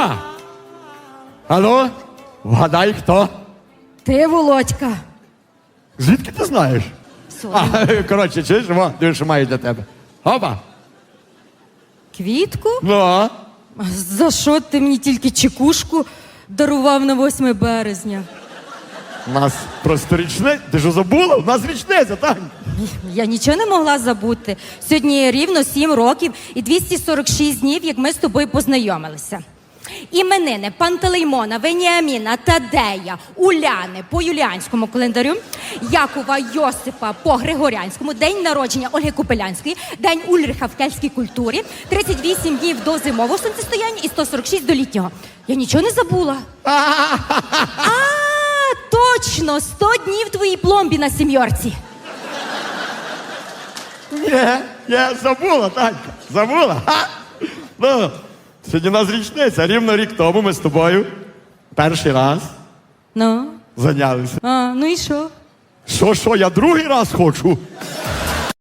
Мама! Алло? Вгадай, хто? Ти, Володька. Звідки ти знаєш? Сорі. А, коротше, чуєш, во, дивись, що маю для тебе. Опа! Квітку? Ну, За що ти мені тільки чекушку дарував на 8 березня? у нас просто річниця. Ти що забула? У нас річниця, так? Я нічого не могла забути. Сьогодні рівно 7 років і 246 днів, як ми з тобою познайомилися. Іменини Пантелеймона, Веніаміна, Тадея, Уляни по юліанському календарю, Якова Йосипа по Григоріанському, день народження Ольги Купелянської, день Ульриха в кельтській культурі, 38 днів до зимового сонцестояння і 146 до літнього. Я нічого не забула. А, точно! 100 днів твоїй пломбі на сім'йорці. Ні, я забула, Танька. Забула. Ну, сьогодні у нас річниця. Рівно рік тому ми з тобою перший раз Ну, зайнялися. а, ну і що? Що, що, я другий раз хочу?